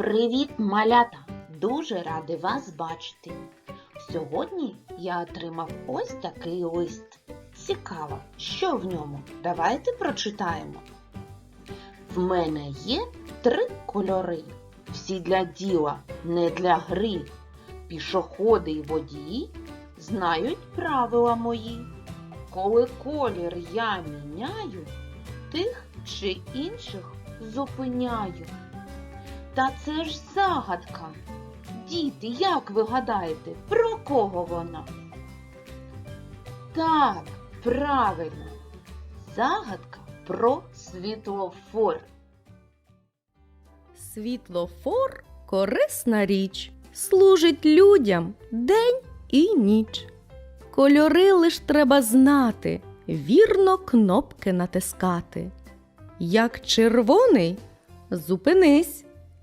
Привіт, малята! Дуже радий вас бачити. Сьогодні я отримав ось такий лист. Цікаво, що в ньому? Давайте прочитаємо. В мене є три кольори. Всі для діла, не для гри. Пішоходи й водії знають правила мої. Коли колір я міняю, тих чи інших зупиняю. Та це ж загадка. Діти, як ви гадаєте, про кого вона? Так, правильно. Загадка про світлофор. Світлофор корисна річ, служить людям день і ніч. Кольори лиш треба знати, вірно кнопки натискати. Як червоний, зупинись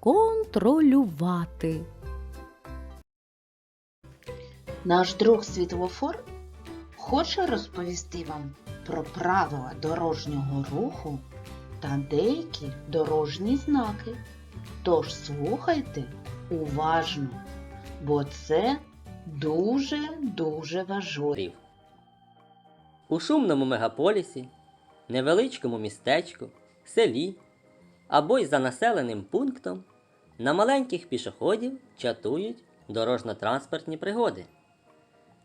контролювати. Наш друг світлофор хоче розповісти вам про правила дорожнього руху та деякі дорожні знаки. Тож слухайте уважно, бо це дуже-дуже важливо. У шумному мегаполісі, невеличкому містечку, селі або й за населеним пунктом на маленьких пішоходів чатують дорожньо-транспортні пригоди.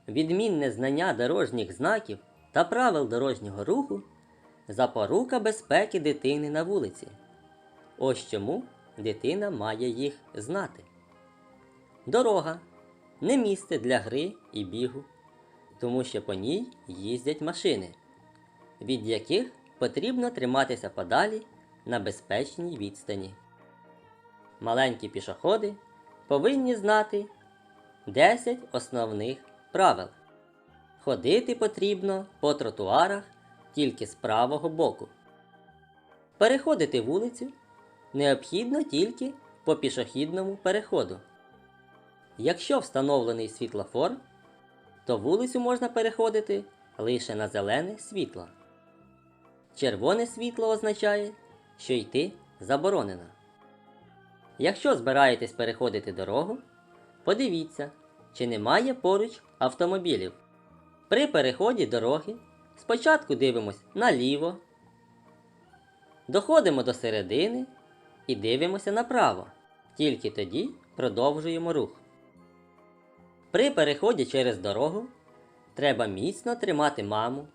Відмінне знання дорожніх знаків та правил дорожнього руху запорука безпеки дитини на вулиці. Ось чому дитина має їх знати. Дорога не місце для гри і бігу, тому що по ній їздять машини, від яких потрібно триматися подалі на безпечній відстані. Маленькі пішоходи повинні знати 10 основних правил. Ходити потрібно по тротуарах тільки з правого боку. Переходити вулицю необхідно тільки по пішохідному переходу. Якщо встановлений світлофор, то вулицю можна переходити лише на зелене світло. Червоне світло означає, що йти заборонено. Якщо збираєтесь переходити дорогу, подивіться, чи немає поруч автомобілів. При переході дороги спочатку дивимось наліво, доходимо до середини і дивимося направо. Тільки тоді продовжуємо рух. При переході через дорогу треба міцно тримати маму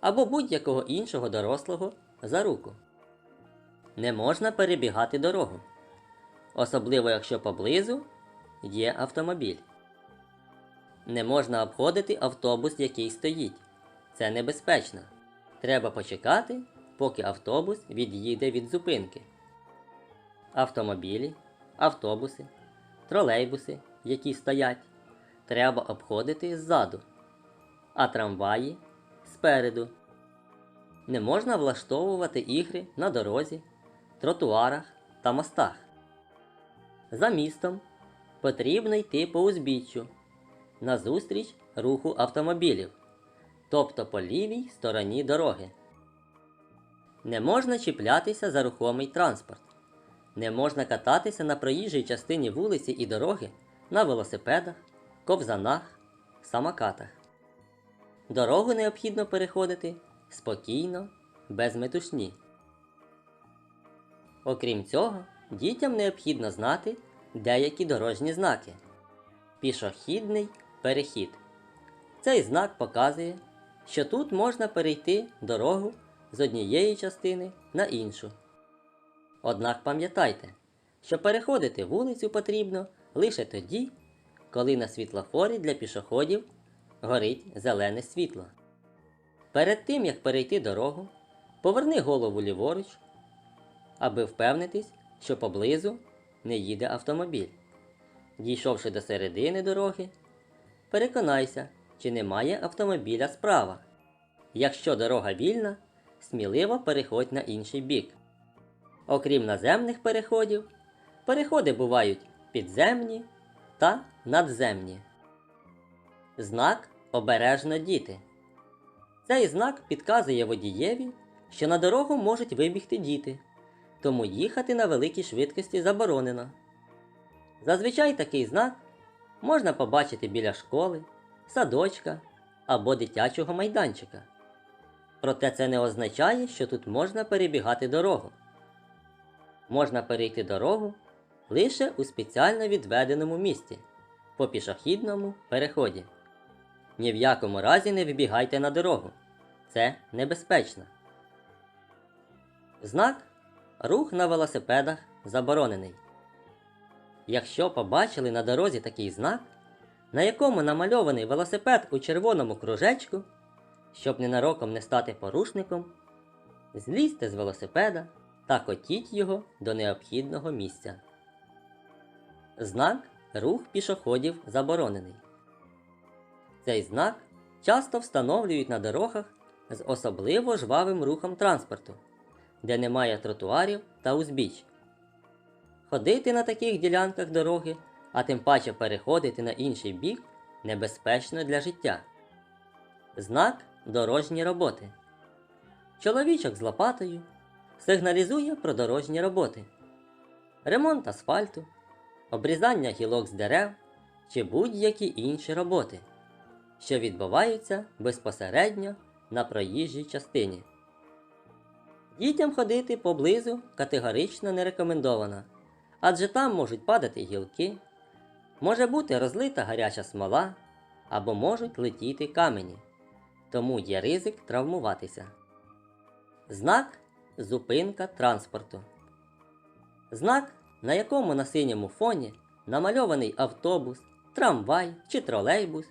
або будь-якого іншого дорослого за руку. Не можна перебігати дорогу, особливо якщо поблизу є автомобіль. Не можна обходити автобус, який стоїть. Це небезпечно. Треба почекати, поки автобус від'їде від зупинки. Автомобілі, автобуси, тролейбуси, які стоять, треба обходити ззаду, а трамваї спереду. Не можна влаштовувати ігри на дорозі, тротуарах та мостах. За містом потрібно йти по узбіччю назустріч руху автомобілів, тобто по лівій стороні дороги. Не можна чіплятися за рухомий транспорт. Не можна кататися на проїжджій частині вулиці і дороги на велосипедах, ковзанах, самокатах. Дорогу необхідно переходити спокійно, без метушні. Окрім цього, дітям необхідно знати деякі дорожні знаки. Пішохідний перехід. Цей знак показує, що тут можна перейти дорогу з однієї частини на іншу. Однак пам'ятайте, що переходити вулицю потрібно лише тоді, коли на світлофорі для пішоходів горить зелене світло. Перед тим як перейти дорогу, поверни голову ліворуч, аби впевнитись, що поблизу не їде автомобіль. Дійшовши до середини дороги, переконайся, чи немає автомобіля справа. Якщо дорога вільна, сміливо переходь на інший бік. Окрім наземних переходів, переходи бувають підземні та надземні. Знак обережно діти. Цей знак підказує водієві, що на дорогу можуть вибігти діти, тому їхати на великій швидкості заборонено. Зазвичай такий знак можна побачити біля школи, садочка або дитячого майданчика. Проте це не означає, що тут можна перебігати дорогу. Можна перейти дорогу лише у спеціально відведеному місці по пішохідному переході. Ні в якому разі не вибігайте на дорогу. Це небезпечно. Знак Рух на велосипедах заборонений. Якщо побачили на дорозі такий знак, на якому намальований велосипед у червоному кружечку, щоб ненароком не стати порушником, злізьте з велосипеда та котіть його до необхідного місця. Знак Рух пішоходів заборонений. Цей знак часто встановлюють на дорогах з особливо жвавим рухом транспорту, де немає тротуарів та узбіч. Ходити на таких ділянках дороги, а тим паче переходити на інший бік небезпечно для життя. Знак дорожні роботи. Чоловічок з лопатою сигналізує про дорожні роботи, ремонт асфальту, обрізання гілок з дерев чи будь-які інші роботи, що відбуваються безпосередньо на проїжджій частині. Дітям ходити поблизу категорично не рекомендовано, адже там можуть падати гілки, може бути розлита гаряча смола або можуть летіти камені, тому є ризик травмуватися. Знак зупинка транспорту. Знак, на якому на синьому фоні намальований автобус, трамвай чи тролейбус,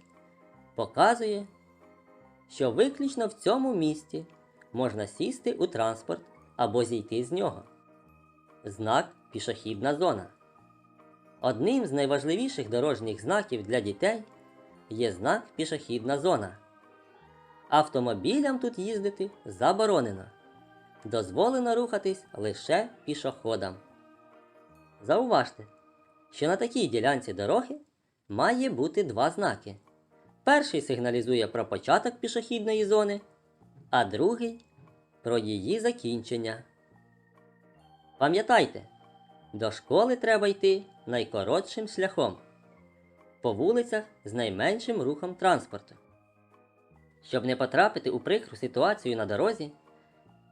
показує, що виключно в цьому місті можна сісти у транспорт або зійти з нього. Знак пішохідна зона. Одним з найважливіших дорожніх знаків для дітей є знак пішохідна зона. Автомобілям тут їздити заборонено. Дозволено рухатись лише пішоходам. Зауважте, що на такій ділянці дороги має бути два знаки. Перший сигналізує про початок пішохідної зони, а другий про її закінчення. Пам'ятайте, до школи треба йти найкоротшим шляхом по вулицях з найменшим рухом транспорту. Щоб не потрапити у прикру ситуацію на дорозі,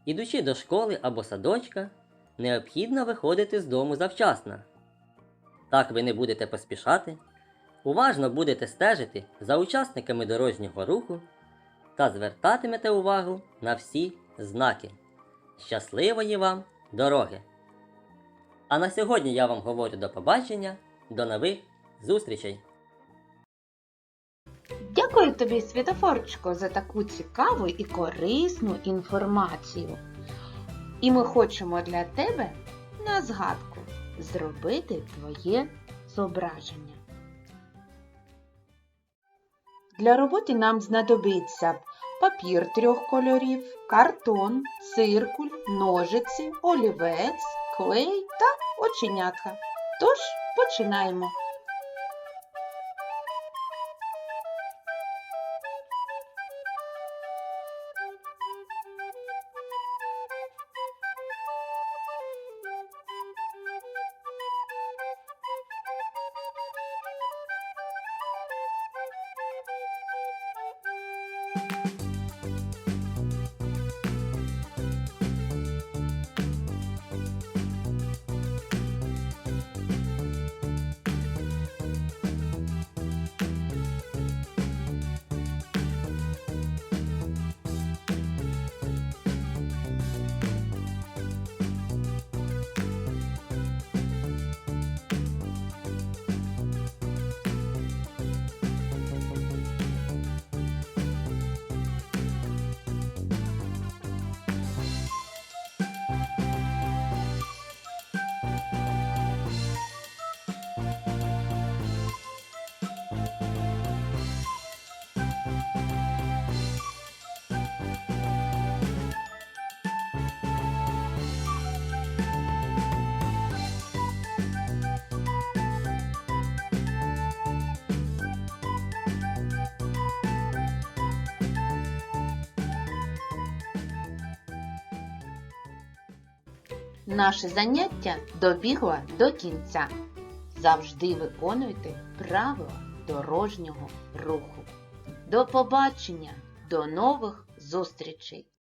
ідучи до школи або садочка, необхідно виходити з дому завчасно. Так ви не будете поспішати, уважно будете стежити за учасниками дорожнього руху та звертатимете увагу на всі знаки. Щасливої вам дороги! А на сьогодні я вам говорю до побачення, до нових зустрічей! Дякую тобі, Світофорчику, за таку цікаву і корисну інформацію. І ми хочемо для тебе на згадку зробити твоє зображення. Для роботи нам знадобиться папір трьох кольорів, картон, циркуль, ножиці, олівець, клей та оченятка. Тож починаємо. Наше заняття добігло до кінця. Завжди виконуйте правила дорожнього руху. До побачення, до нових зустрічей!